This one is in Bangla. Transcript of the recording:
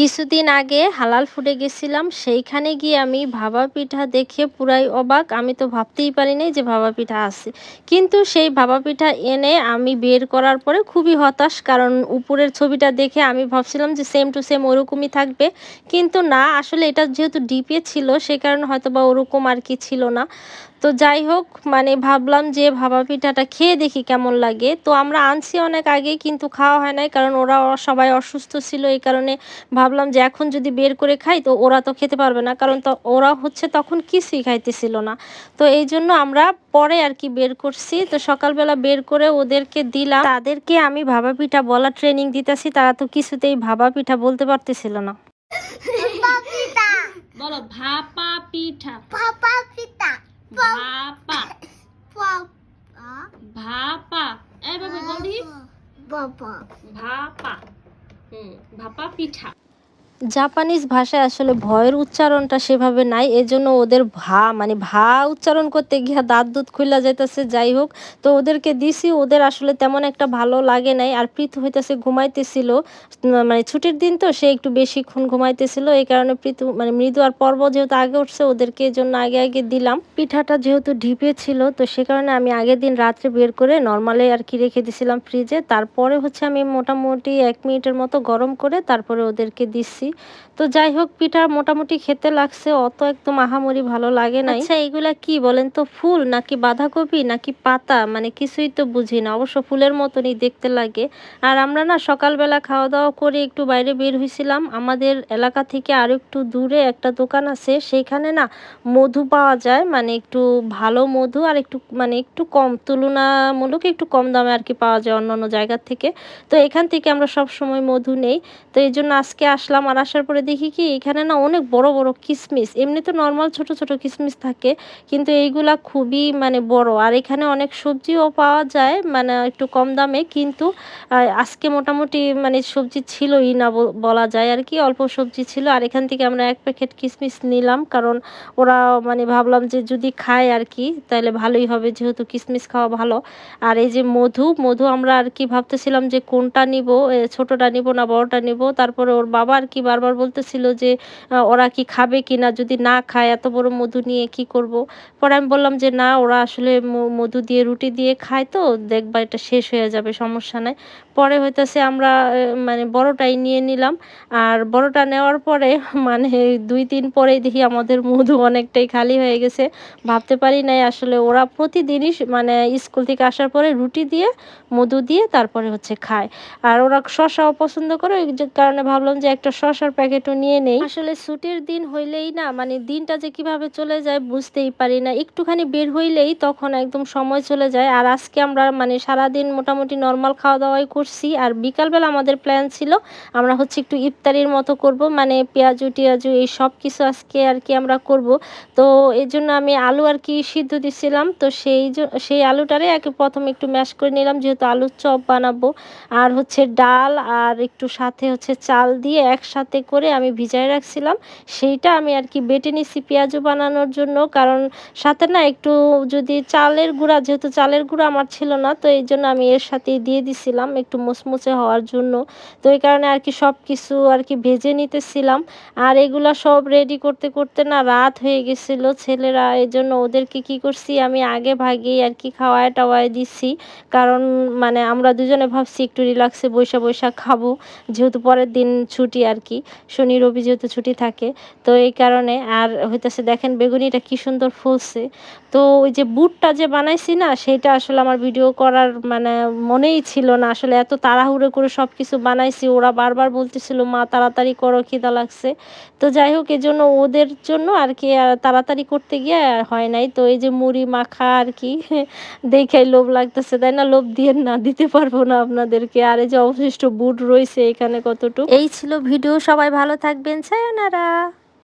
কিছুদিন আগে হালাল ফুডে গেছিলাম, সেইখানে গিয়ে আমি ভাবা পিঠা দেখে পুরাই অবাক। আমি তো ভাবতেই পারিনি যে ভাবা পিঠা আছে। কিন্তু সেই ভাবা পিঠা এনে আমি বের করার পরে খুবই হতাশ, কারণ উপরের ছবিটা দেখে আমি ভাবছিলাম যে সেম টু সেম ওরকমই থাকবে। কিন্তু না, আসলে এটা যেহেতু ডিপে ছিল, সে কারণে হয়তো বা ওরকম আর কি ছিল না। তো যাই হোক মানে ভাবলাম যে ভাবা পিঠাটা খেয়ে দেখি কেমন লাগে। তো আমরা আনছি অনেক আগে কিন্তু খাওয়া হয় নাই কারণ ওরা সবাই অসুস্থ ছিল এই কারণে ভাবলাম যে এখন যদি বের করে খাই তো ওরা তো খেতে পারবে না কারণ তো ওরা হচ্ছে তখন কিছুই খাইতেছিল না। তো এই জন্য আমরা পরে আর কি বের করছি। তো সকালবেলা বের করে ওদেরকে দিলাম। তাদেরকে আমি ভাবা পিঠা বলা ট্রেনিং দিতেছি তারা তো কিছুতেই ভাবা পিঠা বলতে পারতেছিল না। বলো ভাপা পিঠা পাপা ভাপা ভাপা বলি ভাপা হুম ভাপা পিঠা জাপানিজ ভাষায় আসলে ভয়ের উচ্চারণটা সেভাবে নাই, এজন্য ওদের ভা মানে ভা উচ্চারণ করতে গিয়া দাঁত দুধ খুইলা যাইতেছে, যাই হোক। তো ওদেরকে দিছি, ওদের আসলে তেমন একটা ভালো লাগে নাই। আর প্রীত হইতেছে ঘুমাইতেছিল মানে ছুটির দিন তো, সে একটু বেশিক্ষণ ঘুমাইতেছিল। এই কারণে প্রীতু মানে মৃদু আর পর্ব যেহেতু আগে উঠছে, ওদেরকে এই জন্য আগে আগে দিলাম। পিঠাটা যেহেতু ঢিপে ছিল, তো সে কারণে আমি আগের দিন রাত্রে বের করে নর্মালে আর কি রেখে দিছিলাম ফ্রিজে। তারপরে হচ্ছে আমি মোটামুটি এক মিনিটের মতো গরম করে তারপরে ওদেরকে দিচ্ছি। তো যাই হোক পিঠা মোটামুটি খেতে লাগছে, অত একদম আহামরি ভালো লাগে না আচ্ছা এইগুলা কি বলেন তো, ফুল নাকি বাঁধাকপি নাকি পাতা? মানে কিছুই তো বুঝি না, অবশ্য ফুলের মতনই দেখতে লাগে। আর আমরা না সকালবেলা খাওয়া দাওয়া করে একটু বাইরে বের হয়েছিলাম আমাদের এলাকা থেকে আরও একটু দূরে একটা দোকান আছে সেইখানে না মধু পাওয়া যায় মানে একটু ভালো মধু আর একটু মানে একটু কম, তুলনামূলক একটু কম দামে আর কি পাওয়া যায় অন্য অন্য জায়গার থেকে। তো এখান থেকে আমরা সব সময় মধু নেই। তো এই জন্য আজকে আসলাম আর আসার পরে দেখি কি, এখানে না অনেক বড় বড় কিসমিস। এমনি তো নর্মাল ছোট ছোট কিসমিস থাকে, কিন্তু এইগুলা খুবই মানে বড়। আর এখানে অনেক সবজিও পাওয়া যায় মানে একটু কম দামে, কিন্তু আজকে মোটামুটি মানে সবজি ছিলই না বল- যায় আর কি। অল্প সবজি ছিল, আর এখান থেকে আমরা এক প্যাকেট কিসমিস নিলাম, কারণ ওরা মানে ভাবলাম যে যদি খায় আর কি, তাহলে ভালোই হবে, যেহেতু কিসমিস খাওয়া ভালো। আর এই যে মধু মধু আমরা আর কি ভাবতেছিলাম যে কোনটা নিব ছোটটা নিব না বড়টা নিব, তারপরে ওর বাবা আর কি বারবার বলতেছিল যে ওরা কি খাবে কি না যদি না খায়, এত বড় মধু নিয়ে কি করব? পরে আমি বললাম যে, না, ওরা আসলে মধু দিয়ে রুটি দিয়ে খায় তো, দেখবা এটা শেষ হয়ে যাবে, সমস্যা নাই। পরে হইতেছে আমরা মানে বড়টাই নিয়ে নিলাম। আর বড়টা নেওয়ার পরে মানে দুই দিন পরেই দেখি আমাদের মধু অনেকটাই খালি হয়ে গেছে। ভাবতে পারি নাই আসলে ওরা প্রতিদিনই মানে স্কুল থেকে আসার পরে রুটি দিয়ে, মধু দিয়ে তারপরে হচ্ছে খায়। আর ওরা শশাও পছন্দ করে, ওই কারণে ভাবলাম যে একটা শশার প্যাকেটও নিয়ে নেই। আসলে ছুটির দিন হইলেই না মানে দিনটা যে কীভাবে চলে যায় বুঝতেই পারি না। একটুখানি বের হইলেই তখন একদম সময় চলে যায়। আর আজকে আমরা মানে সারাদিন মোটামুটি নর্মাল খাওয়া দাওয়াই করছি। আর বিকালবেলা আমাদের প্ল্যান ছিল, আমরা হচ্ছে একটু ইফতারির মতো করব। মানে পেঁয়াজু, টিয়াজু এই সব কিছু আজকে আর কি আমরা করব। তো এই জন্য আমি আলু আর কি সিদ্ধ দিছিলাম। তো সেই সেই আলুটারে আর কি প্রথমে একটু ম্যাশ করে নিলাম। যেহেতু আলুর চপ বানাবো। আর হচ্ছে ডাল আর একটু সাথে হচ্ছে চাল দিয়ে একসাথে করে আমি ভিজায় রাখছিলাম, সেইটা আমি আর কি বেটে নিছি পেঁয়াজও বানানোর জন্য। কারণ সাথে না একটু যদি চালের গুঁড়া, যেহেতু চালের গুঁড়া আমার ছিল না, তো এই জন্য আমি এর সাথেই দিয়ে দিছিলাম একটু মুচমুচে হওয়ার জন্য। তো এই কারণে আর কি সব কিছু আর কি ভেজে নিতেছিলাম। আর এগুলা সব রেডি করতে করতে না রাত হয়ে গেছিল ছেলেরা, এই জন্য ওদেরকে কি করছি, আমি আগে ভাগেই আর কি খাওয়ায় টাওয়ায় দিছি। কারণ মানে আমরা দুজনে ভাবছি একটু রিল্যাক্সে বৈশা বৈশা খাব, যেহেতু পরের দিন ছুটি আর কি। শনি রবি যেহেতু ছুটি থাকে। তো এই কারণে আর হইতেছে দেখেন বেগুনিটা কি সুন্দর ফুলছে। তো ওই যে বুটটা যে বানাইছি না, সেটা আসলে আমার ভিডিও করার মানে মনেই ছিল না। আসলে এত তাড়াহুড়ো করে সব কিছু বানাইছি, ওরা বারবার বলতেছিল, মা, তাড়াতাড়ি করো, খিদা লাগছে। তো যাই হোক এই জন্য ওদের জন্য আর কি তাড়াতাড়ি করতে গিয়ে আর হয় নাই। তো এই যে মুড়ি মাখা আর কি দেখে লোভ লাগতেছে, তাই না? লোভ দিয়ে না দিতে পারব না আপনাদেরকে। আর এই যে অবশিষ্ট বুট রয়েছে এখানে কতটুকু। এই ছিল ভিডিও সবাই ভালো থাকবেন। সায়নারা